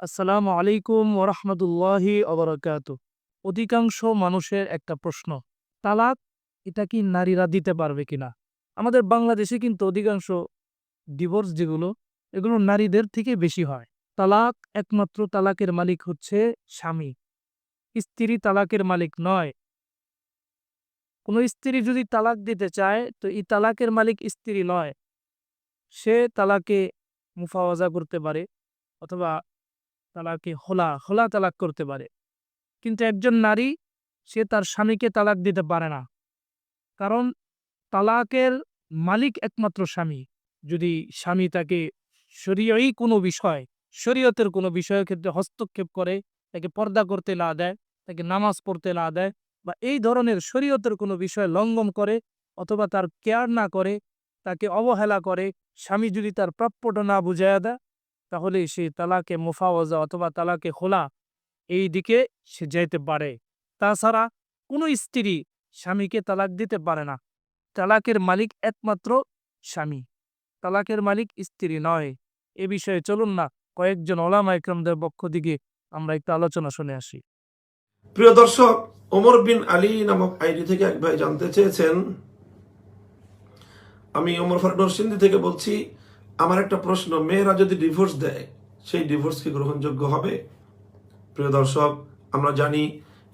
আসসালামু আলাইকুম ওরহমতুল্লাহি অবরাকাত অধিকাংশ মানুষের একটা প্রশ্ন, তালাক এটা কি নারীরা দিতে পারবে কিনা? আমাদের বাংলাদেশে কিন্তু অধিকাংশ ডিভোর্স যেগুলো, এগুলো নারীদের থেকে বেশি হয়। তালাক একমাত্র তালাকের মালিক হচ্ছে স্বামী। স্ত্রী তালাকের মালিক নয়। কোনো স্ত্রী যদি তালাক দিতে চায়, তো এই তালাকের মালিক স্ত্রী নয়। সে তালাকে মুফাওয়াজা করতে পারে, অথবা তালাকে হোলা হোলা তালাক করতে পারে। কিন্তু একজন নারী, সে তার স্বামীকে তালাক দিতে পারে না। কারণ তালাকের মালিক একমাত্র স্বামী। যদি স্বামী তাকে শরীয়ই কোনো বিষয়, শরীয়তের কোনো বিষয়ের ক্ষেত্রে হস্তক্ষেপ করে, তাকে পর্দা করতে না দেয়, তাকে নামাজ পড়তে না দেয় বা এই ধরনের শরীয়তের কোনো বিষয় লঙ্ঘন করে অথবা তার কেয়ার না করে, তাকে অবহেলা করে, স্বামী যদি তার প্রাপ্যটা না বুঝাইয়া দেয় তাহলে সে তালাকে মুফাওয়াজা অথবা তালাকে খোলা এই দিকে সে যাইতে পারে। তাছাড়া কোনো স্ত্রী স্বামীকে তালাক দিতে পারে না। তালাকের মালিক একমাত্র স্বামী। তালাকের মালিক স্ত্রী নয়। এ বিষয়ে চলুন না, কয়েকজন ওলামা ইকরামদের পক্ষ দিকে আমরা একটু আলোচনা শুনে আসি। প্রিয় দর্শক, ওমর বিন আলী নামক আইডি থেকে এক ভাই জানতে চেয়েছেন। আমি ওমর ফারুক সিন্ধি থেকে বলছি আমার একটা প্রশ্ন, মেয়েরা যদি ডিভোর্স দেয়, সেই ডিভোর্স কি গ্রহণযোগ্য হবে? প্রিয় দর্শক, আমরা জানি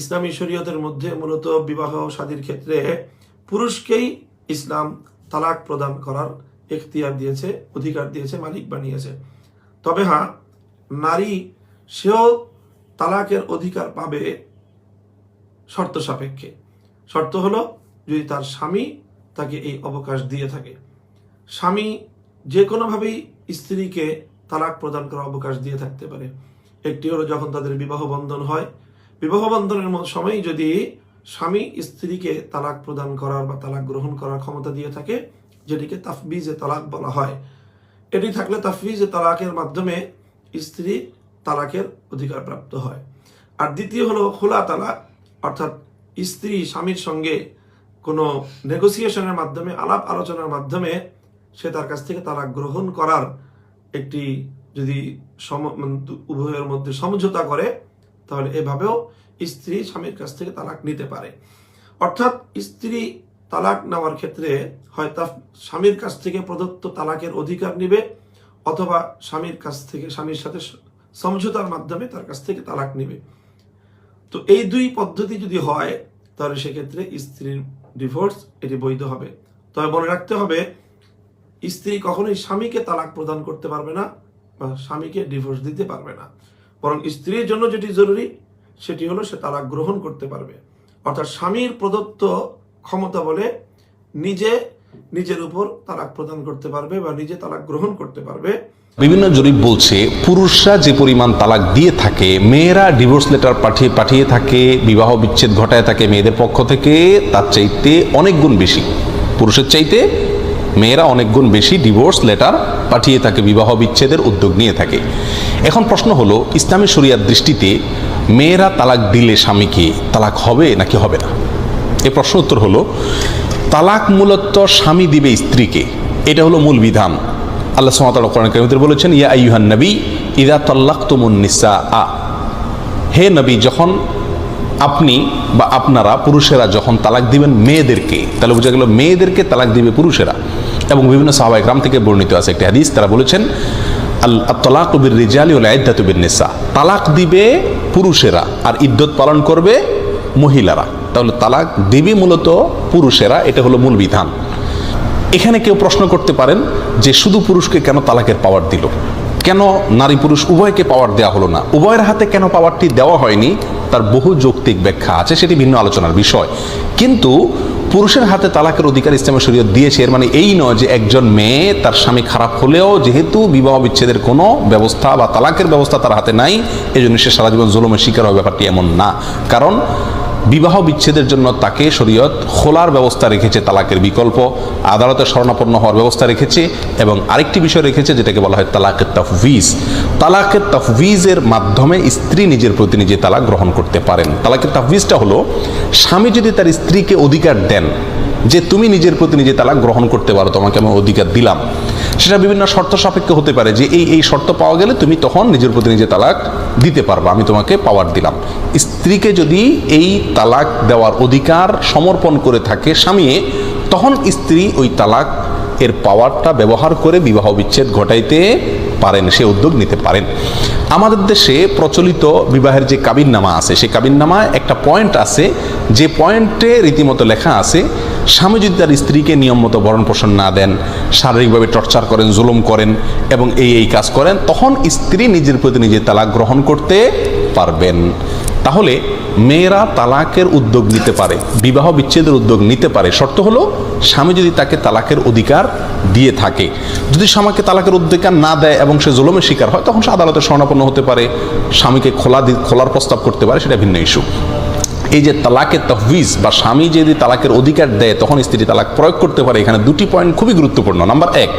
ইসলামী শরীয়তের মধ্যে মূলত বিবাহ শাদীর ক্ষেত্রে পুরুষকেই ইসলাম তালাক প্রদান করার এখতিয়ার দিয়েছে, অধিকার দিয়েছে, মালিক বানিয়েছে। তবে হ্যাঁ নারী সেও তালাকের অধিকার পাবে শর্ত সাপেক্ষে। শর্ত হলো, যদি তার স্বামী তাকে এই অবকাশ দিয়ে থাকে। স্বামী যে কোনোভাবেই স্ত্রীকে তালাক প্রদান করার অবকাশ দিয়ে থাকতে পারে। একটি হলো যখন তাদের বিবাহ বন্ধন হয়। বিবাহ বন্ধনের সময় যদি স্বামী স্ত্রীকে তালাক প্রদান করার বা তালাক গ্রহণ করার ক্ষমতা দিয়ে থাকে, যেটিকে তাফবিজে তালাক বলা হয়। এটি থাকলে তাফবিজে তালাকের মাধ্যমে স্ত্রী তালাকের অধিকার প্রাপ্ত হয়। আর দ্বিতীয় হলো খোলা তালাক, অর্থাৎ স্ত্রী স্বামীর সঙ্গে কোনো নেগোসিয়েশনের মাধ্যমে, আলাপ আলোচনার মাধ্যমে সে তার কাছ থেকে তালাক গ্রহণ করার একটি যদি সম- মানে উভয়ের মধ্যে সমঝোতা করে, তাহলে এভাবেও স্ত্রী স্বামীর কাছ থেকে তালাক নিতে পারে। অর্থাৎ স্ত্রী তালাক নেওয়ার ক্ষেত্রে হয় তার স্বামীর কাছ থেকে প্রদত্ত তালাকের অধিকার নিবে, অথবা স্বামীর কাছ থেকে, স্বামীর সাথে সমঝোতার মাধ্যমে তার কাছ থেকে তালাক নিবে। তো এই দুই পদ্ধতি যদি হয়, তাহলে সেক্ষেত্রে স্ত্রীর ডিভোর্স এটি বৈধ হবে। তবে মনে রাখতে হবে স্ত্রী কখনোই স্বামীকে তালাক প্রদান করতে পারবে না বা স্বামীকে ডিভোর্স দিতে পারবে না। বরং স্ত্রীর জন্য যেটি জরুরি, সেটি হলো সে তালাক গ্রহণ করতে পারবে। অর্থাৎ স্বামীর প্রদত্ত ক্ষমতা বলে নিজে নিজের উপর তালাক প্রদান করতে পারবে বা নিজে তালাক গ্রহণ করতে পারবে। বিভিন্ন জরিপ বলছে, পুরুষরা যে পরিমাণ তালাক দিয়ে থাকে, মেয়েরা ডিভোর্স লেটার পাঠিয়ে পাঠিয়ে থাকে, বিবাহ বিচ্ছেদ ঘটায় থাকে মেয়েদের পক্ষ থেকে, তার চাইতে অনেক গুণ বেশি। পুরুষের চাইতে মেয়েরা অনেক গুণ বেশি ডিভোর্স লেটার পাঠিয়ে থাকে বিবাহ বিচ্ছেদের উদ্যোগ নিয়ে থাকে। এখন প্রশ্ন হলো, ইসলামী শরিয়ার দৃষ্টিতে মেয়েরা তালাক দিলে স্বামীকে তালাক হবে নাকি হবে না? এ প্রশ্ন উত্তর হলো, তালাক মূলত স্বামী দিবে স্ত্রীকে। এটা হলো মূল বিধান। আল্লাহ সুমাতাল কোরআন কারিমতে বলেছেন, ইয়া আইয়ুহান নবী ইদা তাল্লাক নিসা। আ হে নবী, যখন আপনি বা আপনারা পুরুষেরা যখন তালাক দিবেন মেয়েদেরকে, তাহলে বোঝা গেল মেয়েদেরকে তালাক দিবে পুরুষেরা। এবং বিভিন্ন সাহাবাই গ্রাম থেকে বর্ণিত আছে একটি হাদিস। তারা বলেছেন, আল রিজালি ওল আইদাতুবিন নিসা তালাক দিবে পুরুষেরা আর ইদ্যত পালন করবে মহিলারা। তাহলে তালাক দিবে মূলত পুরুষেরা, এটা হলো মূল বিধান। এখানে কেউ প্রশ্ন করতে পারেন যে শুধু পুরুষকে কেন তালাকের পাওয়ার দিল? কেন নারী পুরুষ উভয়কে পাওয়ার দেওয়া হলো না? উভয়ের হাতে কেন পাওয়ারটি দেওয়া হয়নি? তার বহু যৌক্তিক ব্যাখ্যা আছে, সেটি ভিন্ন আলোচনার বিষয়। কিন্তু পুরুষের হাতে তালাকের অধিকার ইসলামের শরীয়ত দিয়েছে। এর মানে এই নয় যে একজন মেয়ে তার স্বামী খারাপ হলেও যেহেতু বিবাহ বিচ্ছেদের কোনো ব্যবস্থা বা তালাকের ব্যবস্থা তার হাতে নাই এই জন্য সে সারা জীবন জুলুমের শিকার হওয়ার ব্যাপারটি এমন না। কারণ বিবাহ বিচ্ছেদের জন্য তাকে শরীয়ত খোলার ব্যবস্থা রেখেছে তালাকের বিকল্প, আদালতে শরণাপন্ন হওয়ার ব্যবস্থা রেখেছে এবং আরেকটি বিষয় রেখেছে যেটাকে বলা হয় তালাকের তাফভিজ। তালাকের তাফভিজের মাধ্যমে স্ত্রী নিজের প্রতি নিজে তালাক গ্রহণ করতে পারেন। তালাকের তাফভিজটা হলো, স্বামী যদি তার স্ত্রীকে অধিকার দেন যে তুমি নিজের প্রতি নিজে তালাক গ্রহণ করতে পারো, তোমাকে আমি অধিকার দিলাম, সেটা বিভিন্ন শর্ত সাপেক্ষ হতে পারে যে এই এই শর্ত পাওয়া গেলে তুমি তখন নিজের প্রতি নিজে তালাক দিতে পারবে, আমি তোমাকে পাওয়ার দিলাম। স্ত্রীকে যদি এই তালাক দেওয়ার অধিকার সমর্পণ করে থাকে স্বামী, তখন স্ত্রী ওই তালাক এর পাওয়ারটা ব্যবহার করে বিবাহ বিচ্ছেদ ঘটাইতে পারেন, সে উদ্যোগ নিতে পারেন। আমাদের দেশে প্রচলিত বিবাহের যে কাবিননামা আছে, সেই কাবিননামায় একটা পয়েন্ট আছে, যে পয়েন্টে রীতিমতো লেখা আছে, স্বামী যদি তার স্ত্রীকে নিয়ম মতো ভরণ পোষণ না দেন, শারীরিকভাবে টর্চার করেন, জুলুম করেন এবং এই এই কাজ করেন, তখন স্ত্রী নিজের প্রতি নিজে তালাক গ্রহণ করতে পারবেন। তাহলে মেয়েরা তালাকের উদ্যোগ নিতে পারে, বিবাহ বিচ্ছেদের উদ্যোগ নিতে পারে। শর্ত হলো, স্বামী যদি তাকে তালাকের অধিকার দিয়ে থাকে, যদি স্বামীকে তালাকের অধিকার না দেয় এবং সে জুলমের শিকার হয়, তখন সে আদালতে স্বর্ণাপন্ন হতে পারে, স্বামীকে খোলা খোলার প্রস্তাব করতে পারে, সেটা ভিন্ন ইস্যু এই যে তালাকের তহবিজ বা স্বামী যদি তালাকের অধিকার দেয়, তখন স্ত্রী তালাক প্রয়োগ করতে পারে। এখানে দুটি পয়েন্ট খুবই গুরুত্বপূর্ণ। নাম্বার এক,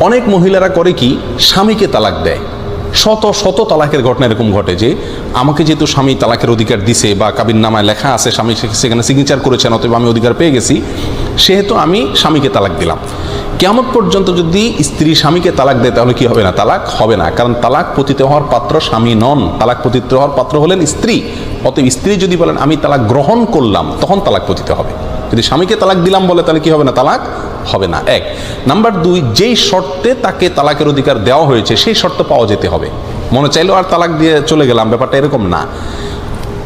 অনেক মহিলারা করে কি, স্বামীকে তালাক দেয়। শত শত তালাকের ঘটনা এরকম ঘটে যে আমাকে যেহেতু স্বামী তালাকের অধিকার দিছে বা কাবির নামায় লেখা আছে, স্বামী সেখানে সিগনেচার করেছেন, অতএব আমি অধিকার পেয়ে গেছি, সেহেতু আমি স্বামীকে তালাক দিলাম। কেমন পর্যন্ত যদি স্ত্রী স্বামীকে তালাক দেয়, তাহলে কি হবে না? তালাক হবে না। কারণ তালাক পতিত হওয়ার পাত্র স্বামী নন। তালাক পতিত হওয়ার পাত্র হলেন স্ত্রী। অতএব স্ত্রী যদি বলেন, আমি তালাক গ্রহণ করলাম তখন তালাক পতিত হবে। যদি স্বামীকে তালাক দিলাম বলে, তাহলে কি হবে না? তালাক হবে না। এক। নাম্বার দুই, যেই শর্তে তাকে তালাকের অধিকার দেওয়া হয়েছে, সেই শর্ত পাওয়া যেতে হবে। মনে চাইলেও আর তালাক দিয়ে চলে গেলাম, ব্যাপারটা এরকম না।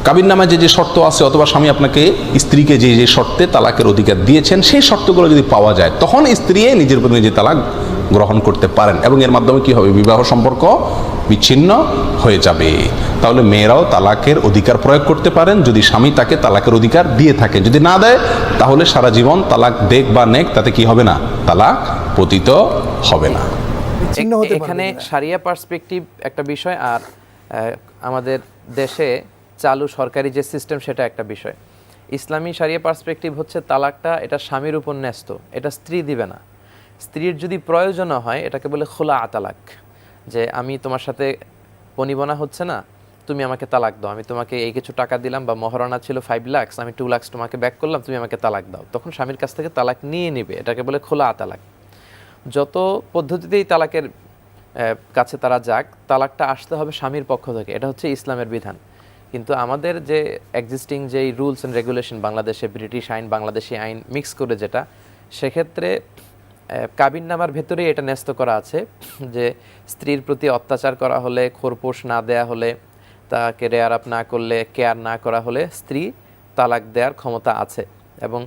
কাবির নামে যে যে শর্ত আছে, অথবা স্বামী আপনাকে স্ত্রীকে যে যে শর্তে তালাকের অধিকার দিয়েছেন, সেই শর্তগুলো যদি পাওয়া যায়, তখন স্ত্রী নিজের প্রতি নিজে তালাক গ্রহণ করতে পারেন। এবং এর মাধ্যমে কি হবে? বিবাহ সম্পর্ক বিচ্ছিন্ন হয়ে যাবে। তাহলে মেয়েরাও তালাকের অধিকার প্রয়োগ করতে পারেন। যদি স্বামী তাকে তালাকের অধিকার দিয়ে থাকে। যদি না দেয় তাহলে সারা জীবন তালাক দেখ বা নেক তাতে কি হবে না? তালাক পতিত হবে না। এখানে? সারিয়া পার্সপেক্টিভ একটা বিষয় আর আমাদের দেশে চালু সরকারি যে সিস্টেম সেটা একটা বিষয়। ইসলামী সারিয়া পার্সপেক্টিভ হচ্ছে তালাকটা এটা স্বামীর উপর ন্যস্ত। এটা স্ত্রী দিবে না। স্ত্রীর যদি প্রয়োজন হয়, এটাকে বলে খোলা আতালাক। যে আমি তোমার সাথে পনিবনা হচ্ছে না, তুমি আমাকে তালাক দাও। আমি তোমাকে এই কিছু টাকা দিলাম বা মহারণা ছিল ফাইভ লাক্স আমি টু লাক্স তোমাকে ব্যাক করলাম, তুমি আমাকে তালাক দাও। তখন স্বামীর কাছ থেকে তালাক নিয়ে নেবে, এটাকে বলে খোলা আতালাক। যত পদ্ধতিতেই তালাকের কাছে তারা যাক, তালাকটা আসতে হবে স্বামীর পক্ষ থেকে। এটা হচ্ছে ইসলামের বিধান। কিন্তু আমাদের যে এক্সিস্টিং যেই রুলস অ্যান্ড রেগুলেশন বাংলাদেশে ব্রিটিশ আইন, বাংলাদেশি আইন মিক্স করে যেটা, সেক্ষেত্রে কাবিন নামার ভেতরেই এটা ন্যস্ত করা আছে যে স্ত্রীর প্রতি অত্যাচার করা হলে খোরপোশ না দেয়া হলে তাকে রেয়ার আপ না করলে কেয়ার না করা হলে স্ত্রী তালাক দেওয়ার ক্ষমতা আছে। এবং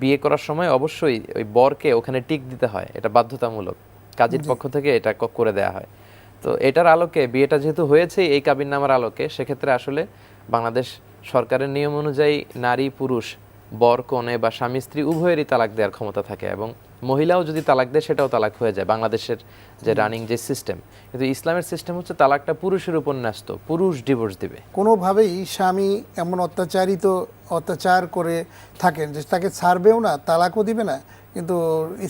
বিয়ে করার সময় অবশ্যই ওই বরকে ওখানে টিক দিতে হয় এটা বাধ্যতামূলক। কাজীর পক্ষ থেকে এটা করে দেয়া হয়। তো এটার আলোকে বিয়েটা যেহেতু হয়েছে এই কাবিন নামার আলোকে সেক্ষেত্রে আসলে বাংলাদেশ সরকারের নিয়ম অনুযায়ী নারী পুরুষ বর কনে বা স্বামী স্ত্রী উভয়েরই তালাক দেওয়ার ক্ষমতা থাকে এবং মহিলাও যদি তালাক দেয় সেটাও তালাক হয়ে যায়। বাংলাদেশের যে রানিং যে সিস্টেম কিন্তু ইসলামের সিস্টেম হচ্ছে তালাকটা পুরুষের উপর ন্যস্ত পুরুষ ডিভোর্স দিবে। কোনোভাবেই স্বামী এমন অত্যাচারিত অত্যাচার করে থাকেন যে তাকে ছাড়বেও না তালাকও দিবে না কিন্তু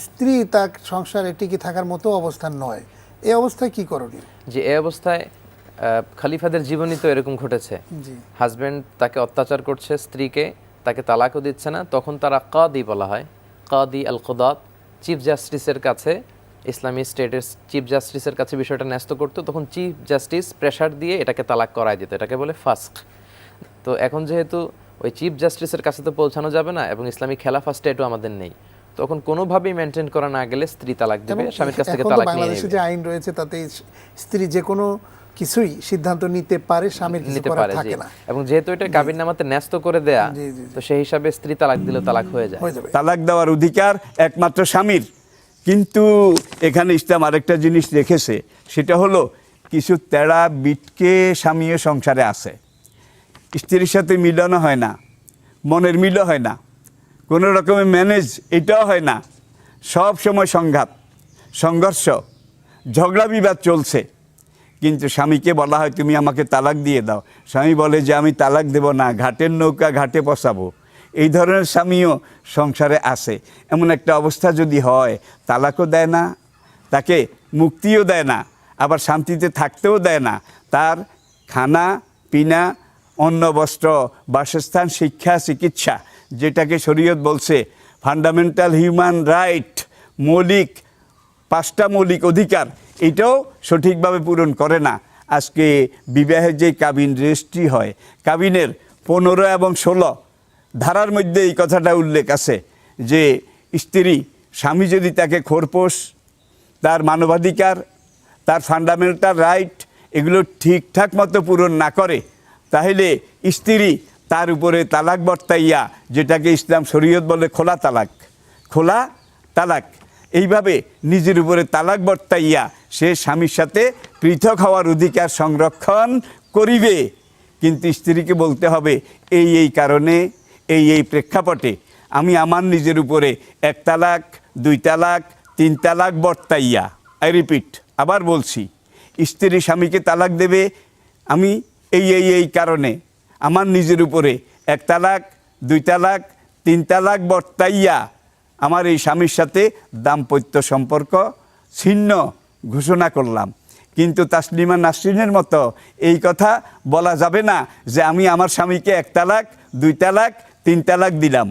স্ত্রী তার সংসারে টিকে থাকার মতো অবস্থান নয়। এই অবস্থায় কি করণীয়? যে এই অবস্থায় খালিফাদের খলিফাদের জীবনী তো এরকম ঘটেছে। হাজব্যান্ড তাকে অত্যাচার করছে স্ত্রীকে তাকে তালাকও দিচ্ছে না তখন তারা কাদি বলা হয় কাদি আল কদাত চিফ জাস্টিসের কাছে ইসলামী স্টেটের চিফ জাস্টিসের কাছে বিষয়টা ন্যস্ত করতো তখন চিফ জাস্টিস প্রেশার দিয়ে এটাকে তালাক করায় যেত এটাকে বলে ফাস্ক। তো এখন যেহেতু ওই চিফ জাস্টিসের কাছে তো পৌঁছানো যাবে না এবং ইসলামী খেলাফা স্টেটও আমাদের নেই তখন কোনোভাবেই মেনটেন করা না গেলে স্ত্রী তালাক দিবে স্বামীর কাছ থেকে তালাক নিয়ে বাংলাদেশে যে আইন রয়েছে তাতে স্ত্রী যে কোনো কিছুই সিদ্ধান্ত নিতে পারে স্বামীর কিছু নিতে করার পারে থাকে না। এবং যেহেতু এটা কাবির নামাতে ন্যস্ত করে দেয়া। তো সেই হিসাবে স্ত্রী তালাক দিলে তালাক হয়ে যায়। যাবে। তালাক দেওয়ার অধিকার একমাত্র স্বামীর। কিন্তু এখানে ইসলাম আরেকটা জিনিস রেখেছে সেটা হলো কিছু তেড়া বিটকে স্বামীও সংসারে আছে। স্ত্রীর সাথে মিলনও হয় না মনের মিলও হয় না কোনো রকমের ম্যানেজ এটাও হয় না। সব সময় সংঘাত সংঘর্ষ ঝগড়া বিবাদ চলছে। কিন্তু স্বামীকে বলা হয়, তুমি আমাকে তালাক দিয়ে দাও। স্বামী বলে যে, আমি তালাক দেব না, ঘাটের নৌকা ঘাটে পচাবো এই ধরনের স্বামীও সংসারে আসে এমন একটা অবস্থা যদি হয়, তালাকও দেয় না, তাকে মুক্তিও দেয় না, আবার শান্তিতে থাকতেও দেয় না। তার খানা, পিনা, অন্ন, বস্ত্র, বাসস্থান, শিক্ষা, চিকিৎসা, যেটাকে শরীয়ত বলছে ফান্ডামেন্টাল হিউম্যান রাইট মৌলিক, পাঁচটা মৌলিক অধিকার এটাও সঠিকভাবে পূরণ করে না। আজকে বিবাহের যে কাবিন রেজিস্ট্রি হয়, কাবিনের পনেরো এবং ষোলো ধারার মধ্যে এই কথাটা উল্লেখ আছে যে স্ত্রী, স্বামী যদি তাকে খোরপোশ, তার মানবাধিকার, তার ফান্ডামেন্টাল রাইট এগুলো ঠিকঠাক মতো পূরণ না করে, তাহলে স্ত্রী তার উপরে তালাক বর্তাইয়া যেটাকে ইসলাম শরীয়ত বলে খোলা তালাক। খোলা তালাক। এইভাবে নিজের উপরে তালাক বর্তাইয়া সে স্বামীর সাথে পৃথক হওয়ার অধিকার সংরক্ষণ করিবে। কিন্তু স্ত্রীকে বলতে হবে, এই এই কারণে, এই এই প্রেক্ষাপটে আমি আমার নিজের উপরে এক তালাক, দুই তালাক, তিন তালাক বর্তাইয়া। আই রিপিট, আবার বলছি, স্ত্রী স্বামীকে তালাক দেবে আমি এই এই এই কারণে আমার নিজের উপরে এক তালাক, দুই তালাক, তিন তালাক বর্তাইয়া আমার এই স্বামীর সাথে দাম্পত্য সম্পর্ক ছিন্ন ঘোষণা করলাম। কিন্তু তাসলিমা নাসরিনের মতো এই কথা বলা যাবে না যে আমি আমার স্বামীকে এক তালাক, দুই তালাক, তিন তালাক দিলাম।